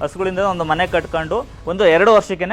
ಹಸುಗಳಿಂದ ಒಂದು ಮನೆ ಕಟ್ಕೊಂಡು ಒಂದು ಎರಡು ವರ್ಷಕ್ಕೆ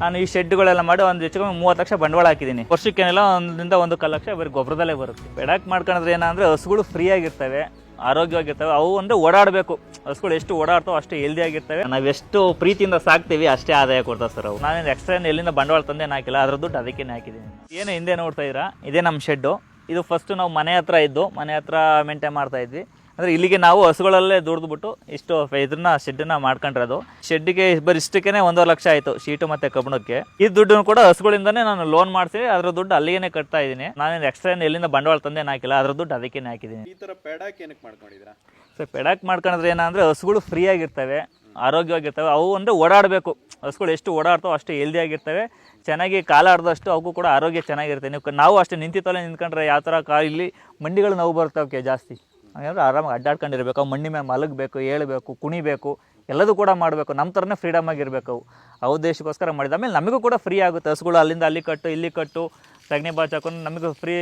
ನಾನು ಈ ಶೆಡ್ಗಳೆಲ್ಲ ಮಾಡಿ ಒಂದು ಹೆಚ್ಚು ಕಮ್ಮಿ ಮೂವತ್ತು ಲಕ್ಷ ಬಂಡವಾಳ ಹಾಕಿದ್ದೀನಿ. ವರ್ಷಕ್ಕೇನೆಲ್ಲ ಒಂದರಿಂದ ಒಂದು ಕಾಲು ಲಕ್ಷ ಬರೀ ಗೊಬ್ಬರದಲ್ಲೇ ಬರುತ್ತೆ. ಬೆಡಕ್ ಮಾಡ್ಕೊಂಡ್ರೆ ಏನಂದ್ರೆ ಹಸುಗಳು ಫ್ರೀಯಾಗಿರ್ತವೆ ಆರೋಗ್ಯವಾಗಿರ್ತವೆ ಅವು ಅಂದ್ರೆ ಓಡಾಡಬೇಕು. ಹಸುಗಳು ಎಷ್ಟು ಓಡಾಡ್ತಾವೆ ಅಷ್ಟು ಹೆಲ್ದಿ ಆಗಿರ್ತವೆ ನಾವು ಎಷ್ಟು ಪ್ರೀತಿಯಿಂದ ಸಾಕ್ತೀವಿ ಅಷ್ಟೇ ಆದಾಯ ಕೊಡ್ತಾರೆ ಸರ್ ಅವು ನಾನೇನು ಎಕ್ಸ್ಟ್ರಾ ಎಲ್ಲಿಂದ ಬಂಡವಾಳ ತಂದೆ ಹಾಕಿಲ್ಲ ಅದ್ರ ದುಡ್ಡು ಅದಕ್ಕೇನೆ ಹಾಕಿದ್ದೀನಿ. ಏನು ಹಿಂದೆ ನೋಡ್ತಾ ಇದ್ದೀರಾ? ಇದೇ ನಮ್ಮ ಶೆಡ್ಡು. ಇದು ಫಸ್ಟ್ ನಾವು ಮನೆ ಹತ್ರ ಇದ್ದು ಮನೆ ಹತ್ರ ಮೇಂಟೈನ್ ಮಾಡ್ತಾ ಇದ್ವಿ. ಅಂದರೆ ಇಲ್ಲಿಗೆ ನಾವು ಹಸುಗಳಲ್ಲೇ ದುಡ್ದುಬಿಟ್ಟು ಇಷ್ಟು ಇದನ್ನ ಶೆಡ್ಡನ್ನ ಮಾಡ್ಕೊಂಡಿರೋದು. ಶೆಡ್ಡಿಗೆ ಬರೀ ಇಷ್ಟಕ್ಕೇ ಒಂದೂವರೆ ಲಕ್ಷ ಆಯಿತು ಶೀಟು ಮತ್ತು ಕಬ್ಬಣಕ್ಕೆ. ಈ ದುಡ್ಡನ್ನು ಕೂಡ ಹಸುಗಳಿಂದನೇ ನಾನು ಲೋನ್ ಮಾಡ್ತೀನಿ ಅದ್ರ ದುಡ್ಡು ಅಲ್ಲಿಗೆ ಕಟ್ತಾ ಇದ್ದೀನಿ. ನಾನು ಎಕ್ಸ್ಟ್ರಾ ಎಲ್ಲಿಂದ ಬಂಡವಾಳ ತಂದೆ ಹಾಕಿಲ್ಲ. ಅದ್ರ ದುಡ್ಡು ಅದಕ್ಕೆ ಹಾಕಿದ್ದೀನಿ. ಈ ತರ ಪೆಡಾಕ್ ಏನಕ್ಕೆ ಮಾಡ್ಕೊಂಡಿದ್ದೀರಾ? ಸರ್ ಪೆಡಾಕ್ ಮಾಡ್ಕೊಂಡ್ರೆ ಏನಂದ್ರೆ ಹಸುಗಳು ಫ್ರೀ ಆಗಿರ್ತವೆ ಆರೋಗ್ಯವಾಗಿರ್ತವೆ. ಅವು ಅಂದರೆ ಓಡಾಡಬೇಕು. ಹಸುಗಳು ಎಷ್ಟು ಓಡಾಡ್ತಾವೆ ಅಷ್ಟು ಹೆಲ್ದಿಯಾಗಿರ್ತವೆ ಚೆನ್ನಾಗಿ ಕಾಲಾಡ್ದಷ್ಟು ಅವಕ್ಕೂ ಕೂಡ ಆರೋಗ್ಯ ಚೆನ್ನಾಗಿರುತ್ತೆ. ನೀವು ನಾವು ಅಷ್ಟೇ ನಿಂತಿತ್ತಲ್ಲೇ ನಿಂತ್ಕೊಂಡ್ರೆ ಯಾವ ಥರ ಕಾ ಇಲ್ಲಿ ಮಂಡಿಗಳು ನೋವು ಬರ್ತಾವಕ್ಕೆ ಜಾಸ್ತಿ. ಹಾಗಂದ್ರೆ ಆರಾಮಾಗಿ ಅಡ್ಡಾಡ್ಕೊಂಡಿರ್ಬೇಕು, ಅವು ಮಣ್ಣಿ ಮೇಲೆ ಮಲಗಬೇಕು, ಏಳಬೇಕು, ಕುಣಿಬೇಕು, ಎಲ್ಲದೂ ಕೂಡ ಮಾಡಬೇಕು. ನಮ್ಮ ಥರನೇ ಫ್ರೀಡಮ್ ಆಗಿರಬೇಕು ಅವು. ಉದ್ದೇಶಕ್ಕೋಸ್ಕರ ಮಾಡಿದ ಆಮೇಲೆ ನಮಗೂ ಕೂಡ ಫ್ರೀ ಆಗುತ್ತೆ. ಹಸುಗಳು ಅಲ್ಲಿಂದ ಅಲ್ಲಿ ಕಟ್ಟು, ಇಲ್ಲಿ ಕಟ್ಟು, ಸಗಣಿ ಬಾಚ್ ಹಾಕೊಂಡು ನಮಗೂ ಫ್ರೀ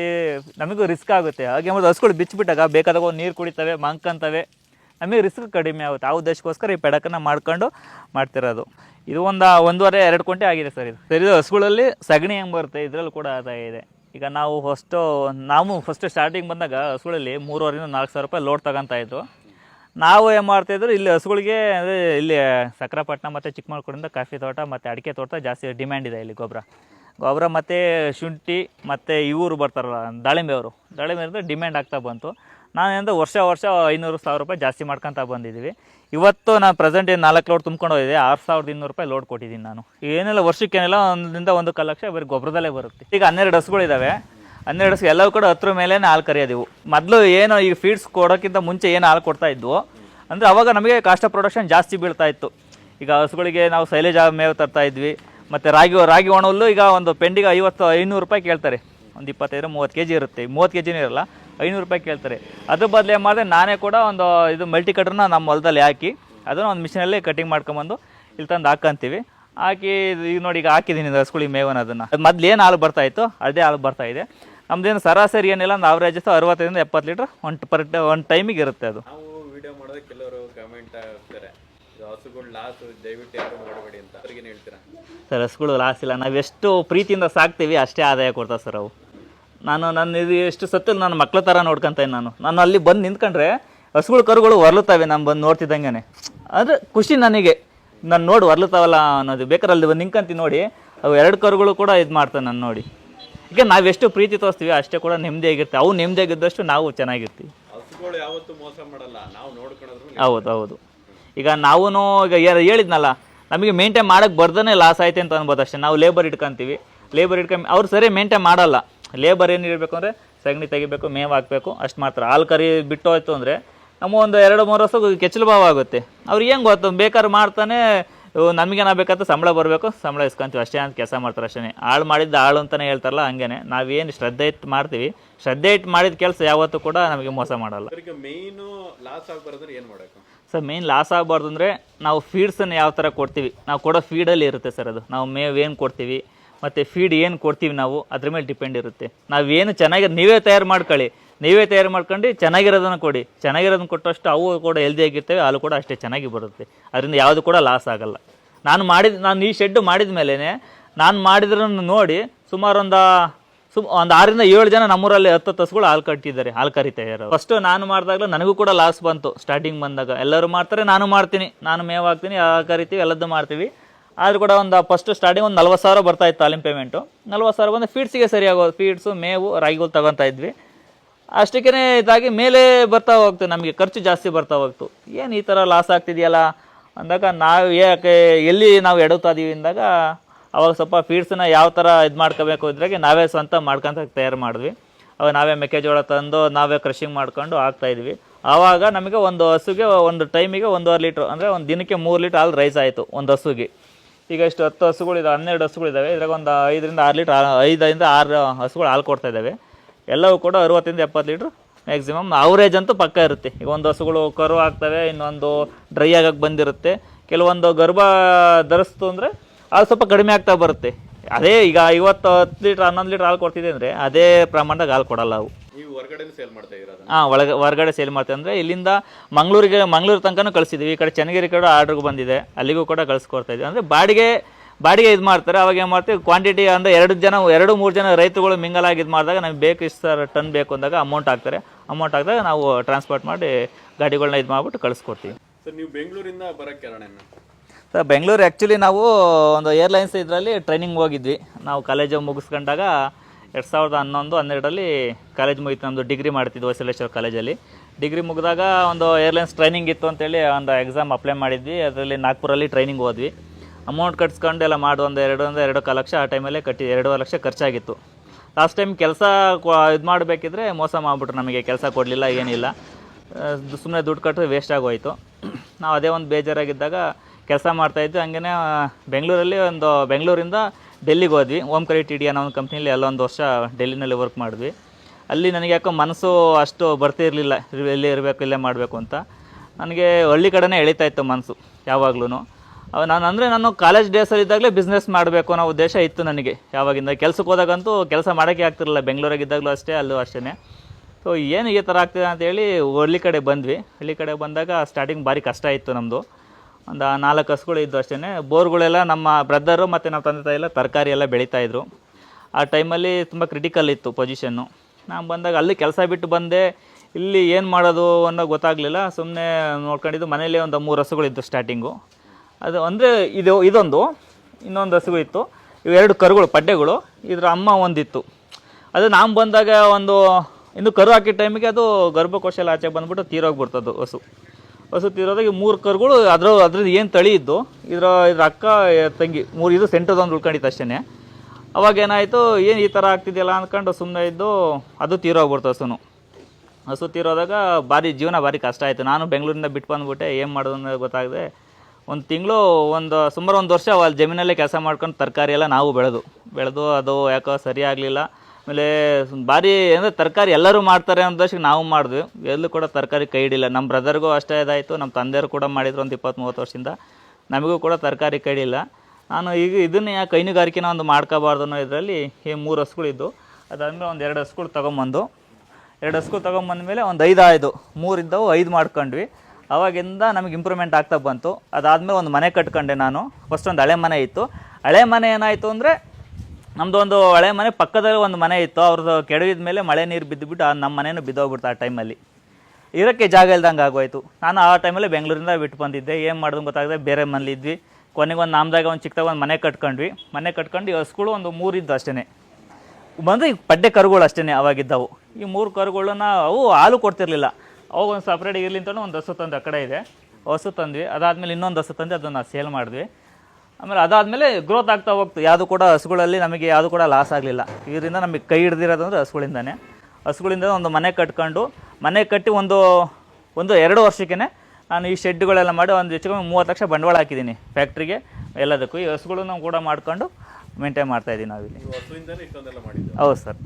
ನಮಗೂ ರಿಸ್ಕ್ ಆಗುತ್ತೆ. ಹಾಗೆ ಮತ್ತು ಹಸುಗಳು ಬಿಚ್ಚಿಬಿಟ್ಟಾಗ ಬೇಕಾದಾಗ ನೀರು ಕುಡಿತವೆ, ಮಂಕಂತವೆ, ನಮಗೆ ರಿಸ್ಕ್ ಕಡಿಮೆ ಆಗುತ್ತೆ. ಆ ಉದ್ದೇಶಕ್ಕೋಸ್ಕರ ಈ ಪೆಡಕನ್ನು ಮಾಡ್ಕೊಂಡು ಮಾಡ್ತಿರೋದು. ಇದು ಒಂದು, ಒಂದೂವರೆ, ಎರಡು ಗಂಟೆ ಆಗಿದೆ ಸರ್ ಇದು. ಸರಿ ಹಸುಗಳಲ್ಲಿ ಸಗಣಿ ಹೆಂಗೆ ಬರುತ್ತೆ? ಇದರಲ್ಲಿ ಕೂಡ ಆದಾಯ ಇದೆ. ಈಗ ನಾವು ಫಸ್ಟು ನಾವು ಫಸ್ಟ್ ಸ್ಟಾರ್ಟಿಂಗ್ ಬಂದಾಗ ಹಸುಗಳಲ್ಲಿ ಮೂರುವರೆಯಿಂದ ನಾಲ್ಕು ಸಾವಿರ ರೂಪಾಯಿ ಲೋಡ್ ತಗೊತಾಯಿದ್ರು ನಾವು ಏನು ಮಾಡ್ತಾಯಿದ್ರು ಇಲ್ಲಿ ಹಸುಗಳಿಗೆ ಅಂದರೆ ಇಲ್ಲಿ ಸಕ್ರಪಟ್ಟಣ ಮತ್ತು ಚಿಕ್ಕಮಗಳೂರಿಂದ ಕಾಫಿ ತೋಟ ಮತ್ತು ಅಡಿಕೆ ತೋಟ ಜಾಸ್ತಿ ಡಿಮ್ಯಾಂಡ್ ಇದೆ ಇಲ್ಲಿ ಗೊಬ್ಬರ ಗೊಬ್ಬರ ಮತ್ತು ಶುಂಠಿ ಮತ್ತು ಇವರು ಬರ್ತಾರಲ್ಲ, ದಾಳಿಂಬೆ ಅವರು. ದಾಳಿಂಬೆ ಅಂದರೆ ಡಿಮ್ಯಾಂಡ್ ಆಗ್ತಾ ಬಂತು. ನಾನೇಂದ್ರೆ ವರ್ಷ ವರ್ಷ ಐನೂರು ಸಾವಿರ ರೂಪಾಯಿ ಜಾಸ್ತಿ ಮಾಡ್ಕೊತಾ ಬಂದಿದ್ದೀವಿ. ಇವತ್ತು ನಾನು ಪ್ರೆಸೆಂಟ್ ಏನು ನಾಲ್ಕು ಲೋಡ್ ತುಂಬ್ಕೊಂಡು ಹೋಗಿದೆ. ಆರು ಸಾವಿರದ ಇನ್ನೂರು ರೂಪಾಯಿ ಲೋಡ್ ಕೊಟ್ಟಿದ್ದೀನಿ ನಾನು. ಏನೆಲ್ಲ, ವರ್ಷಕ್ಕೇನೆಲ್ಲ, ಒಂದರಿಂದ ಒಂದು ಕಾಲು ಲಕ್ಷ ಬರೀ ಗೊಬ್ಬರದಲ್ಲೇ ಬರುತ್ತೆ. ಈಗ ಹನ್ನೆರಡು ಹಸುಗಳಿದ್ದಾವೆ ಹನ್ನೆರಡು ಹಸು ಎಲ್ಲವೂ ಕೂಡ ಹತ್ರ ಮೇಲೆ ಹಾಲು ಕರೆಯೋದಿವು. ಮೊದಲು ಏನು ಈಗ ಫೀಡ್ಸ್ ಕೊಡೋಕ್ಕಿಂತ ಮುಂಚೆ ಏನು ಹಾಲು ಕೊಡ್ತಾ ಇದ್ವು. ಅಂದರೆ ಅವಾಗ ನಮಗೆ ಕಾಸ್ಟ್ ಆಫ್ ಪ್ರೊಡಕ್ಷನ್ ಜಾಸ್ತಿ ಬೀಳ್ತಾ ಇತ್ತು. ಈಗ ಹಸುಗಳಿಗೆ ನಾವು ಸೈಲೇಜ್ ಮೇವು ತರ್ತಾ ಇದ್ವಿ. ಮತ್ತು ರಾಗಿ ರಾಗಿ ಒಣಲ್ಲೂ ಈಗ ಒಂದು ಪೆಂಡಿಗೆ ಐವತ್ತು, ಐನೂರು ರೂಪಾಯಿ ಕೇಳ್ತಾರೆ. ಒಂದು ಇಪ್ಪತ್ತೈದು, ಮೂವತ್ತು ಕೆ ಜಿ ಇರುತ್ತೆ. ಮೂವತ್ತು ಕೆ ಜಿನೂ ಇರಲ್ಲ. ಐನೂರು ರೂಪಾಯಿ ಕೇಳ್ತಾರೆ. ಅದ್ರ ಬದಲು ಏನು ಮಾಡಿದೆ ನಾನೇ ಕೂಡ ಒಂದು ಇದು ಮಲ್ಟಿ ಕಟ್ರನ್ನ ನಮ್ಮ ಹೊಲದಲ್ಲಿ ಹಾಕಿ ಅದನ್ನು ಒಂದು ಮಿಷಿನಲ್ಲಿ ಕಟಿಂಗ್ ಮಾಡ್ಕೊಂಬಂದು ಇಲ್ಲಿ ತಂದು ಹಾಕಂತೀವಿ. ಹಾಕಿ ಇದು ಈಗ ನೋಡಿ ಈಗ ಹಾಕಿದ್ದೀನಿ ರಸಗುಳಿ ಮೇವನ ಅದನ್ನು. ಅದು ಮೊದ್ಲು ಏನು ಹಾಲು ಬರ್ತಾ ಇತ್ತು ಅದೇ ಹಾಲು ಬರ್ತಾ ಇದೆ. ನಮ್ದೇನು ಸರಾಸರಿ ಏನಿಲ್ಲ ಒಂದು ಆವ್ರೇಜ್ ಅರವತ್ತರಿಂದ ಎಪ್ಪತ್ತು ಲೀಟ್ರ್ ಒಂದು ಪರ್ ಒಂದು ಟೈಮಿಗೆ ಇರುತ್ತೆ ಅದು. ವಿಡಿಯೋ ಮಾಡಿದ್ರೆ ಕೆಲವರು ಕಮೆಂಟ್ ದಯವಿಟ್ಟು ಹೇಳ್ತೀರಾ? ಸರ್ ಹಸುಗಳು ಲಾಸ್ ಇಲ್ಲ. ನಾವು ಎಷ್ಟು ಪ್ರೀತಿಯಿಂದ ಸಾಕ್ತೀವಿ ಅಷ್ಟೇ ಆದಾಯ ಕೊಡ್ತಾವೆ ಸರ್ ಅವು. ನಾನು ನನ್ನ ಇದು ಎಷ್ಟು ಸತ್ತು ನನ್ನ ಮಕ್ಳ ಥರ ನೋಡ್ಕೊತೀನಿ ನಾನು. ನಾನು ಅಲ್ಲಿ ಬಂದು ನಿಂತ್ಕೊಂಡ್ರೆ ಹಸುಗಳು ಕರುಗಳು ಹೊರಲುತ್ತವೆ ನಾನು ಬಂದು ನೋಡ್ತಿದ್ದಂಗೆ ಅಂದರೆ ಖುಷಿ ನನಗೆ. ನಾನು ನೋಡಿ ಹೊರ್ಲುತ್ತಾವಲ್ಲ ಅನ್ನೋದು. ಬೇಕಾದ್ರೆ ಅಲ್ಲಿ ಬಂದು ನಿಂತ್ಕೊಂತೀನಿ ನೋಡಿ ಅವು ಎರಡು ಕರುಗಳು ಕೂಡ ಇದು ಮಾಡ್ತಾನೆ ನಾನು ನೋಡಿ. ಈಗ ನಾವೆಷ್ಟು ಪ್ರೀತಿ ತೋರಿಸ್ತೀವಿ ಅಷ್ಟೇ ಕೂಡ ನೆಮ್ಮದಿಯಾಗಿರ್ತೀವಿ ಅವು ನೆಮ್ಮದಿಯಾಗಿದ್ದಷ್ಟು ನಾವು ಚೆನ್ನಾಗಿರ್ತೀವಿ. ಹಸುಗಳು ಯಾವತ್ತೂ ಮೋಸ ಮಾಡಲ್ಲ. ನಾವು ನೋಡ್ಕೊಳೋದ್ರು ಹೌದು ಹೌದು. ಈಗ ನಾವು ಈಗ ಹೇಳಿದ್ನಲ್ಲ ನಮಗೆ ಮೇಂಟೈನ್ ಮಾಡೋಕ್ಕೆ ಬರ್ದೇ ಲಾಸ್ ಆಯ್ತು ಅಂತ ಅನ್ಬೋದು ಅಷ್ಟೇ. ನಾವು ಲೇಬರ್ ಇಟ್ಕೊಂತೀವಿ. ಲೇಬರ್ ಇಟ್ಕೊಂಡು ಅವ್ರು ಸರಿ ಮೇಂಟೈನ್ ಮಾಡಲ್ಲ. ಲೇಬರ್ ಏನು ಇರಬೇಕು ಅಂದರೆ ಸಗಣಿ ತೆಗಿಬೇಕು ಮೇವು ಹಾಕಬೇಕು ಅಷ್ಟು ಮಾತ್ರ. ಹಾಲು ಕರಿ ಬಿಟ್ಟು ಹೋಯ್ತು ಅಂದರೆ ನಮ್ಮ ಒಂದು ಎರಡು ಮೂರು ವರ್ಷ ಕೆಚ್ಚಲು ಭಾವ ಆಗುತ್ತೆ. ಅವ್ರಿಗೆ ಹೆಂಗೆ ಗೊತ್ತು? ಬೇಕಾದ್ರೆ ಮಾಡ್ತಾನೆ ನಮಗೇನ ಬೇಕಂತ ಸಂಬಳ ಬರಬೇಕು. ಸಂಬಳ ಇಸ್ಕೊಂತೀವಿ ಅಷ್ಟೇ ಅಂತ ಕೆಲಸ ಮಾಡ್ತಾರೆ ಅಷ್ಟೇ ಆಳು ಮಾಡಿದ್ದು ಆಳು ಅಂತಲೇ ಹೇಳ್ತಾರಲ್ಲ ಹಂಗೇನೆ. ನಾವೇನು ಶ್ರದ್ಧೆ ಇಟ್ಟು ಮಾಡ್ತೀವಿ ಶ್ರದ್ಧೆ ಇಟ್ಟು ಮಾಡಿದ ಕೆಲಸ ಯಾವತ್ತೂ ಕೂಡ ನಮಗೆ ಮೋಸ ಮಾಡಲ್ಲ. ಈಗ ಮೇಯ್ನು ಲಾಸ್ ಆಗಬಾರ್ದು ಏನು ಮಾಡಬೇಕು? ಸರ್ ಮೇನ್ ಲಾಸ್ ಆಗಬಾರ್ದು ಅಂದರೆ ನಾವು ಫೀಡ್ಸನ್ನು ಯಾವ ಥರ ಕೊಡ್ತೀವಿ? ನಾವು ಕೊಡೋ ಫೀಡಲ್ಲಿ ಇರುತ್ತೆ ಸರ್ ಅದು. ನಾವು ಮೇವು ಏನು ಕೊಡ್ತೀವಿ? ಮತ್ತು ಫೀಡ್ ಏನು ಕೊಡ್ತೀವಿ ನಾವು, ಅದ್ರ ಮೇಲೆ ಡಿಪೆಂಡ್ ಇರುತ್ತೆ. ನಾವೇನು ಚೆನ್ನಾಗಿ, ನೀವೇ ತಯಾರು ಮಾಡ್ಕೊಳ್ಳಿ. ನೀವೇ ತಯಾರು ಮಾಡ್ಕೊಂಡು ಚೆನ್ನಾಗಿರೋದನ್ನು ಕೊಡಿ. ಚೆನ್ನಾಗಿರೋದನ್ನ ಕೊಟ್ಟಷ್ಟು ಅವು ಕೂಡ ಹೆಲ್ದಿಯಾಗಿರ್ತವೆ ಹಾಲು ಕೂಡ ಅಷ್ಟೇ ಚೆನ್ನಾಗಿ ಬರುತ್ತೆ. ಅದರಿಂದ ಯಾವುದು ಕೂಡ ಲಾಸ್ ಆಗಲ್ಲ. ನಾನು ಮಾಡಿದ, ನಾನು ಈ ಶೆಡ್ಡು ಮಾಡಿದ ಮೇಲೇ ನಾನು ಮಾಡಿದ್ರನ್ನು ನೋಡಿ ಸುಮಾರು ಒಂದು, ಸುಮ್ ಒಂದು ಆರಿಂದ ಏಳು ಜನ ನಮ್ಮೂರಲ್ಲಿ ಹತ್ತು ಹಸುಗಳು ಹಾಲು ಕಟ್ಟಿದ್ದಾರೆ ಹಾಲು ಕರಿತಾ ಇದ್ದಾರೆ ಫಸ್ಟು ನಾನು ಮಾಡಿದಾಗಲೂ ನನಗೂ ಕೂಡ ಲಾಸ್ ಬಂತು. ಸ್ಟಾರ್ಟಿಂಗ್ ಬಂದಾಗ ಎಲ್ಲರೂ ಮಾಡ್ತಾರೆ, ನಾನು ಮಾಡ್ತೀನಿ. ನಾನು ಮೇವು ಹಾಕ್ತೀನಿ ಹಾಲು ಕರಿತೀವಿ, ಎಲ್ಲದ್ದು ಮಾಡ್ತೀವಿ. ಆದರೂ ಕೂಡ ಒಂದು ಫಸ್ಟ್ ಸ್ಟಾರ್ಟಿಂಗ್ ಒಂದು ನಲ್ವತ್ತು ಸಾವಿರ ಬರ್ತಾ ಇತ್ತು ತಾಲಿಂ ಪೇಮೆಂಟು ನಲ್ವತ್ತು ಸಾವಿರ ಬಂದು ಫೀಡ್ಸಿಗೆ ಸರಿಯಾಗೋದು ಫೀಡ್ಸು ಮೇವು, ರಾಗಿಗಳು ತಗೊತಾ ಇದ್ವಿ. ಅಷ್ಟಕ್ಕೇ ಇದಾಗಿ ಮೇಲೆ ಬರ್ತಾ ಹೋಗ್ತು. ನಮಗೆ ಖರ್ಚು ಜಾಸ್ತಿ ಬರ್ತಾ ಹೋಗ್ತು. ಏನು ಈ ಥರ ಲಾಸ್ ಆಗ್ತಿದೆಯಲ್ಲ? ಅಂದಾಗ ನಾವು ಯಾಕೆ ಎಲ್ಲಿ ನಾವು ಎಡುತ್ತಾ ಇದೀವಿ ಅಂದಾಗ ಅವಾಗ ಸ್ವಲ್ಪ ಫೀಡ್ಸನ್ನ ಯಾವ ಥರ ಇದು ಮಾಡ್ಕೋಬೇಕು ಇದ್ರಾಗೆ ನಾವೇ ಸ್ವಂತ ಮಾಡ್ಕೊಂತ ತಯಾರು ಮಾಡಿದ್ವಿ. ಅವಾಗ ನಾವೇ ಮೆಕ್ಕೆಜೋಳ ತಂದು ನಾವೇ ಕ್ರಷಿಂಗ್ ಮಾಡ್ಕೊಂಡು ಹಾಕ್ತಾ ಇದ್ವಿ. ಆವಾಗ ನಮಗೆ ಒಂದು ಹಸುಗೆ ಒಂದು ಟೈಮಿಗೆ ಒಂದೂವರೆ ಲೀಟ್ರ್, ಅಂದರೆ ಒಂದು ದಿನಕ್ಕೆ ಮೂರು ಲೀಟ್ರ್ ಹಾಲು ರೈಸ್ ಆಯಿತು. ಒಂದು ಹಸುಗೆ. ಈಗ ಇಷ್ಟು ಹತ್ತು ಹಸುಗಳಿದೆ, ಹನ್ನೆರಡು ಹಸುಗಳಿದ್ದಾವೆ ಇದ್ರಾಗ ಒಂದು ಐದರಿಂದ ಆರು ಲೀಟ್ರ್ ಐದರಿಂದ ಆರು ಹಸುಗಳು ಹಾಲು ಕೊಡ್ತಾ ಇದ್ದಾವೆ ಎಲ್ಲವೂ ಕೂಡ ಅರುವತ್ತರಿಂದ ಎಪ್ಪತ್ತು ಲೀಟ್ರ್ ಮ್ಯಾಕ್ಸಿಮಮ್ ಅವರೇಜ್ ಅಂತೂ ಪಕ್ಕ ಇರುತ್ತೆ. ಈಗ ಒಂದು ಹಸುಗಳು ಕರು ಆಗ್ತವೆ, ಇನ್ನೊಂದು ಡ್ರೈ ಆಗಕ್ಕೆ ಬಂದಿರುತ್ತೆ. ಕೆಲವೊಂದು ಗರ್ಭ ಧರಿಸ್ತು ಅಂದರೆ ಅದು ಸ್ವಲ್ಪ ಕಡಿಮೆ ಆಗ್ತಾ ಬರುತ್ತೆ. ಅದೇ ಈಗ ಐವತ್ತು ಹತ್ತು ಲೀಟ್ರ್, ಹನ್ನೊಂದು ಲೀಟ್ರ್ ಹಾಲು ಕೊಡ್ತಿದೆ ಅಂದರೆ ಅದೇ ಪ್ರಮಾಣದಾಗ ಹಾಲು ಕೊಡಲ್ಲ ಅವು. ನೀವು ಹೊರಗಡೆ ಸೇಲ್ ಮಾಡ್ತಾ ಅದನ್ನ? ಹಾಂ ಒಳಗೆ ಹೊರಗಡೆ ಸೇಲ್ ಮಾಡ್ತೀವಿ. ಅಂದರೆ ಇಲ್ಲಿಂದ ಮಂಗಳೂರಿಗೆ ಮಂಗಳೂರು ತನಕನೂ ಕಳಿಸಿದ್ವಿ. ಈ ಕಡೆ ಚನ್ನಗಿರಿ ಕಡೆ ಆರ್ಡ್ರಿಗೆ ಬಂದಿದೆ. ಅಲ್ಲಿಗೂ ಕೂಡ ಕಳಿಸ್ಕೊಡ್ತಾ ಇದ್ವಿ ಅಂದರೆ ಬಾಡಿಗೆ ಬಾಡಿಗೆ ಇದು ಮಾಡ್ತಾರೆ. ಅವಾಗ ಏನು ಮಾಡ್ತೀವಿ? ಕ್ವಾಂಟಿಟಿ ಅಂದರೆ ಎರಡು ಜನ ಎರಡು ಮೂರು ಜನ ರೈತರುಗಳು ಮಿಂಗಲ್ ಆಗಿ ಇದು ಮಾಡಿದಾಗ ನಮಗೆ ಬೇಕು ಇಷ್ಟು ಸರ್ ಟನ್ ಬೇಕು ಅಂದಾಗ ಅಮೌಂಟ್ ಹಾಕ್ತಾರೆ. ಅಮೌಂಟ್ ಹಾಕಿದಾಗ ನಾವು ಟ್ರಾನ್ಸ್ಪೋರ್ಟ್ ಮಾಡಿ ಗಾಡಿಗಳನ್ನ ಇದು ಮಾಡಿಬಿಟ್ಟು ಕಳಿಸ್ಕೊಡ್ತೀವಿ. ಸರ್ ನೀವು ಬೆಂಗಳೂರಿಂದ ಬರೋಕ್ಕೆ ಸರ್ ಬೆಂಗಳೂರು ಆ್ಯಕ್ಚುಲಿ ನಾವು ಒಂದು ಏರ್ಲೈನ್ಸ್ ಇದರಲ್ಲಿ ಟ್ರೈನಿಂಗ್ ಹೋಗಿದ್ವಿ. ನಾವು ಕಾಲೇಜು ಮುಗಿಸ್ಕೊಂಡಾಗ ಎರಡು ಸಾವಿರದ ಹನ್ನೊಂದು ಹನ್ನೆರಡರಲ್ಲಿ ಕಾಲೇಜ್ ಮುಗಿತು. ನಮ್ಮದು ಡಿಗ್ರಿ ಮಾಡ್ತಿದ್ವಿ ವಸಲೇಶ್ವರ ಕಾಲೇಜಲ್ಲಿ. ಡಿಗ್ರಿ ಮುಗಿದಾಗ ಒಂದು ಏರ್ಲೈನ್ಸ್ ಟ್ರೈನಿಂಗ್ ಇತ್ತು ಅಂತೇಳಿ ಒಂದು ಎಕ್ಸಾಮ್ ಅಪ್ಲೈ ಮಾಡಿದ್ವಿ. ಅದರಲ್ಲಿ ನಾಗ್ಪುರಲ್ಲಿ ಟ್ರೈನಿಂಗ್ ಹೋದ್ವಿ. ಅಮೌಂಟ್ ಕಟ್ಸ್ಕೊಂಡು ಎಲ್ಲ ಮಾಡಿ, ಒಂದು ಎರಡು ಒಂದು ಎರಡು ಕಾಲು ಲಕ್ಷ ಆ ಟೈಮಲ್ಲೇ ಕಟ್ಟಿ, ಎರಡೂವರೆ ಲಕ್ಷ ಖರ್ಚಾಗಿತ್ತು. ಲಾಸ್ಟ್ ಟೈಮ್ ಕೆಲಸ ಇದು ಮಾಡಬೇಕಿದ್ರೆ ಮೋಸ ಮಾಡಿಬಿಟ್ರು ನಮಗೆ, ಕೆಲಸ ಕೊಡಲಿಲ್ಲ, ಏನಿಲ್ಲ. ಸುಮ್ಮನೆ ದುಡ್ಡು ಕಟ್ಟರೆ ವೇಸ್ಟ್ ಆಗೋಯ್ತು. ನಾವು ಅದೇ ಒಂದು ಬೇಜಾರಾಗಿದ್ದಾಗ ಕೆಲಸ ಮಾಡ್ತಾಯಿದ್ವಿ ಹಂಗೇ ಬೆಂಗಳೂರಲ್ಲಿ ಒಂದು, ಬೆಂಗಳೂರಿಂದ ಡೆಲ್ಲಿಗೆ ಹೋದ್ವಿ. ಓಮ್ ಟಿ ಡಿ ಅನ್ನೋ ಒಂದು ಕಂಪ್ನಿಲಿ ಅಲ್ಲೊಂದು ವರ್ಷ ಡೆಲ್ಲಿನಲ್ಲಿ ವರ್ಕ್ ಮಾಡಿದ್ವಿ. ಅಲ್ಲಿ ನನಗೆ ಯಾಕೋ ಮನಸ್ಸು ಅಷ್ಟು ಬರ್ತಿರಲಿಲ್ಲ. ಇಲ್ಲೇ ಇರಬೇಕು, ಇಲ್ಲೇ ಮಾಡಬೇಕು ಅಂತ. ನನಗೆ ಹಳ್ಳಿ ಕಡೆನೇ ಎಳಿತಾ ಇತ್ತು ಮನಸ್ಸು ಯಾವಾಗ್ಲೂ ನಾನು ಅಂದರೆ ನಾನು ಕಾಲೇಜ್ ಡೇಸಲ್ಲಿ ಇದ್ದಾಗಲೇ ಬಿಸ್ನೆಸ್ ಮಾಡಬೇಕು ಅನ್ನೋ ಉದ್ದೇಶ ಇತ್ತು ನನಗೆ. ಯಾವಾಗಿಂದ ಕೆಲಸಕ್ಕೆ ಹೋದಾಗಂತೂ ಕೆಲಸ ಮಾಡೋಕ್ಕೆ ಆಗ್ತಿರಲಿಲ್ಲ. ಬೆಂಗಳೂರಾಗಿದ್ದಾಗಲೂ ಅಷ್ಟೇ, ಅಲ್ಲೂ ಅಷ್ಟೇ ಸೊ ಏನು ಈ ಥರ ಆಗ್ತಿದೆ ಅಂತೇಳಿ ಹಳ್ಳಿ ಕಡೆ ಬಂದ್ವಿ. ಹಳ್ಳಿ ಕಡೆ ಬಂದಾಗ ಸ್ಟಾರ್ಟಿಂಗ್ ಭಾರಿ ಕಷ್ಟ ಇತ್ತು ನಮ್ಮದು ಒಂದು ನಾಲ್ಕು ಹಸುಗಳು ಇದ್ದು ಅಷ್ಟೇ ಬೋರ್ಗಳೆಲ್ಲ ನಮ್ಮ ಬ್ರದರು ಮತ್ತು ನಮ್ಮ ತಂದೆ ತಾಯಿ ಎಲ್ಲ ತರಕಾರಿ ಎಲ್ಲ ಬೆಳೀತಾಯಿದ್ರು ಆ ಟೈಮಲ್ಲಿ ತುಂಬ ಕ್ರಿಟಿಕಲ್ ಇತ್ತು ಪೊಸಿಷನ್ನು ನಾನು ಬಂದಾಗ ಅಲ್ಲಿ ಕೆಲಸ ಬಿಟ್ಟು ಬಂದೆ. ಇಲ್ಲಿ ಏನು ಮಾಡೋದು ಅನ್ನೋ ಗೊತ್ತಾಗಲಿಲ್ಲ. ಸುಮ್ಮನೆ ನೋಡ್ಕೊಂಡಿದ್ದು ಮನೇಲಿ ಒಂದು ಮೂರು ಹಸುಗಳಿದ್ದು ಸ್ಟಾರ್ಟಿಂಗು ಅದು ಅಂದರೆ ಇದು, ಇದೊಂದು, ಇನ್ನೊಂದು ಹಸುಗು ಇತ್ತು. ಇವೆರಡು ಕರುಗಳು, ಪಡ್ಡೆಗಳು. ಇದರ ಅಮ್ಮ ಒಂದಿತ್ತು. ಅದು ನಾವು ಬಂದಾಗ ಒಂದು, ಇನ್ನು ಕರು ಹಾಕಿದ ಟೈಮಿಗೆ ಅದು ಗರ್ಭಕೋಶ ಎಲ್ಲ ಆಚೆ ಬಂದ್ಬಿಟ್ಟು ತೀರೋಗ್ಬಿಡ್ತದ್ದು ಹಸು. ಹಸು ಇರೋದಾಗ ಮೂರು ಕರುಗಳು, ಅದ್ರ ಅದ್ರದ್ದು ಏನು ತಳಿ ಇದ್ದು, ಇದರ ಇದ್ರ ಅಕ್ಕ ತಂಗಿ, ಮೂರು ಇದು ಸೆಂಟರ್ದೊಂದು ಉಳ್ಕೊಂಡಿತ್ತು ಅಷ್ಟೇ ಅವಾಗ ಏನಾಯಿತು, ಏನು ಈ ಥರ ಆಗ್ತಿದೆಯಲ್ಲ ಅಂದ್ಕೊಂಡು ಸುಮ್ಮನೆ ಇದ್ದು, ಅದು ತೀರೋಗ್ಬಿಡ್ತು ಹಸುನು. ಹಸು ತೀರೋದಾಗ ಭಾರಿ ಜೀವನ ಭಾರಿ ಕಷ್ಟ ಆಯಿತು. ನಾನು ಬೆಂಗಳೂರಿಂದ ಬಿಟ್ಟು ಬಂದ್ಬಿಟ್ಟೆ, ಏನು ಮಾಡೋದು ಅನ್ನೋದು ಗೊತ್ತಾಗದೆ. ಒಂದು ತಿಂಗಳು, ಒಂದು ಸುಮಾರು ಒಂದು ವರ್ಷ ಅಲ್ಲಿ ಜಮೀನಲ್ಲೇ ಕೆಲಸ ಮಾಡ್ಕೊಂಡು ತರಕಾರಿ ಎಲ್ಲ ನಾವು ಬೆಳೆದು. ಬೆಳೆದು ಅದು ಯಾಕೋ ಸರಿ ಆಗಲಿಲ್ಲ. ಆಮೇಲೆ ಭಾರಿ ಅಂದರೆ ತರಕಾರಿ ಎಲ್ಲರೂ ಮಾಡ್ತಾರೆ ಅಂದಷ್ಟು ನಾವು ಮಾಡಿದ್ವಿ. ಎಲ್ಲೂ ಕೂಡ ತರಕಾರಿ ಕೈ ಹಿಡಿಲ್ಲ ನಮ್ಮ ಬ್ರದರ್ಗೂ ಅಷ್ಟೇ ಇದಾಯಿತು ನಮ್ಮ ತಂದೆಯವರು ಕೂಡ ಮಾಡಿದ್ರು ಒಂದು ಇಪ್ಪತ್ತು ಮೂವತ್ತು ವರ್ಷದಿಂದ. ನಮಗೂ ಕೂಡ ತರಕಾರಿ ಕೈ ಹಿಡಿಲ್ಲ ನಾನು ಈಗ ಇದನ್ನು ಯಾಕೆ ಹೈನುಗಾರಿಕೆನ ಒಂದು ಮಾಡ್ಕೋಬಾರ್ದು ಅನ್ನೋ ಇದರಲ್ಲಿ ಈ ಮೂರು ಹಸುಗಳಿದ್ದು ಅದಾದಮೇಲೆ ಒಂದು ಎರಡು ಹಸುಗಳು ತೊಗೊಂಬಂದು. ಎರಡು ಹಸುಗಳು ತೊಗೊಂಬಂದ್ಮೇಲೆ ಒಂದು ಐದು ಆಯ್ದು. ಮೂರಿದ್ದವು ಐದು ಮಾಡ್ಕೊಂಡ್ವಿ. ಅವಾಗಿಂದ ನಮಗೆ ಇಂಪ್ರೂವ್ಮೆಂಟ್ ಆಗ್ತಾ ಬಂತು. ಅದಾದಮೇಲೆ ಒಂದು ಮನೆ ಕಟ್ಕೊಂಡೆ ನಾನು. ಫಸ್ಟ್ ಒಂದು ಹಳೆ ಮನೆ ಇತ್ತು. ಹಳೆ ಮನೆ ಏನಾಯಿತು ಅಂದರೆ ನಮ್ಮದು ಒಂದು ಹಳೆ ಮನೆ, ಪಕ್ಕದಲ್ಲಿ ಒಂದು ಮನೆ ಇತ್ತು. ಅವ್ರದ್ದು ಕೆಡವಿದ ಮೇಲೆ ಮಳೆ ನೀರು ಬಿದ್ದುಬಿಟ್ಟು ನಮ್ಮ ಮನೇನು ಬಿದ್ದೋಗ್ಬಿಡ್ತು ಆ ಟೈಮಲ್ಲಿ. ಇರೋಕ್ಕೆ ಜಾಗ ಇಲ್ದಂಗೆ ಆಗೋಯ್ತು. ನಾನು ಆ ಟೈಮಲ್ಲಿ ಬೆಂಗಳೂರಿಂದ ಬಿಟ್ಟು ಬಂದಿದ್ದೆ. ಏನು ಮಾಡೋದು ಗೊತ್ತಾಗದೆ ಬೇರೆ ಮನೇಲಿ ಇದ್ವಿ. ಕೊನೆಗೆ ಒಂದು ನಾಮದಾಗ ಒಂದು ಚಿಕ್ಕದಾಗ ಒಂದು ಮನೆ ಕಟ್ಕೊಂಡ್ವಿ. ಮನೆ ಕಟ್ಕೊಂಡು ಈ ಹಸುಗಳು ಒಂದು ಇದ್ದು ಅಷ್ಟೇ ಬಂದು ಈ ಪಡ್ಡೆ ಕರುಗಳು ಅಷ್ಟೇ ಅವಾಗಿದ್ದವು. ಈ ಮೂರು ಕರುಗಳನ್ನ ಅವು ಹಾಲು ಕೊಡ್ತಿರ್ಲಿಲ್ಲ. ಅವಾಗ ಒಂದು ಸಪ್ರೇಟ್ ಇರಲಿ ಒಂದು ಹಸು ತಂದು ಆ ಕಡೆ ಇದೆ. ಹಸು ತಂದ್ವಿ. ಅದಾದಮೇಲೆ ಇನ್ನೊಂದು ಹಸು ತಂದು ಅದನ್ನು ಸೇಲ್ ಮಾಡಿದ್ವಿ. ಆಮೇಲೆ ಅದಾದಮೇಲೆ ಗ್ರೋತ್ ಆಗ್ತಾ ಹೋಗ್ತು. ಯಾವುದು ಕೂಡ ಹಸುಗಳಲ್ಲಿ ನಮಗೆ ಯಾವುದು ಕೂಡ ಲಾಸ್ ಆಗಲಿಲ್ಲ. ಇದರಿಂದ ನಮಗೆ ಕೈ ಹಿಡ್ದಿರೋದಂದ್ರೆ ಹಸುಗಳಿಂದಾನೆ. ಹಸುಗಳಿಂದ ಒಂದು ಮನೆ ಕಟ್ಕೊಂಡು ಮನೆ ಕಟ್ಟಿ ಒಂದು ಒಂದು ಎರಡು ವರ್ಷಕ್ಕೇ ನಾನು ಈ ಶೆಡ್ಗಳೆಲ್ಲ ಮಾಡಿ ಒಂದು ಹೆಚ್ಚು ಕಮ್ಮಿ ಮೂವತ್ತು ಲಕ್ಷ ಬಂಡವಾಳ ಹಾಕಿದ್ದೀನಿ ಫ್ಯಾಕ್ಟ್ರಿಗೆ ಎಲ್ಲದಕ್ಕೂ. ಈ ಹಸುಗಳನ್ನು ಕೂಡ ಮಾಡ್ಕೊಂಡು ಮೇಂಟೈನ್ ಮಾಡ್ತಾಯಿದ್ದೀವಿ ನಾವಿಲ್ಲಿ. ಹೌದು ಸರ್.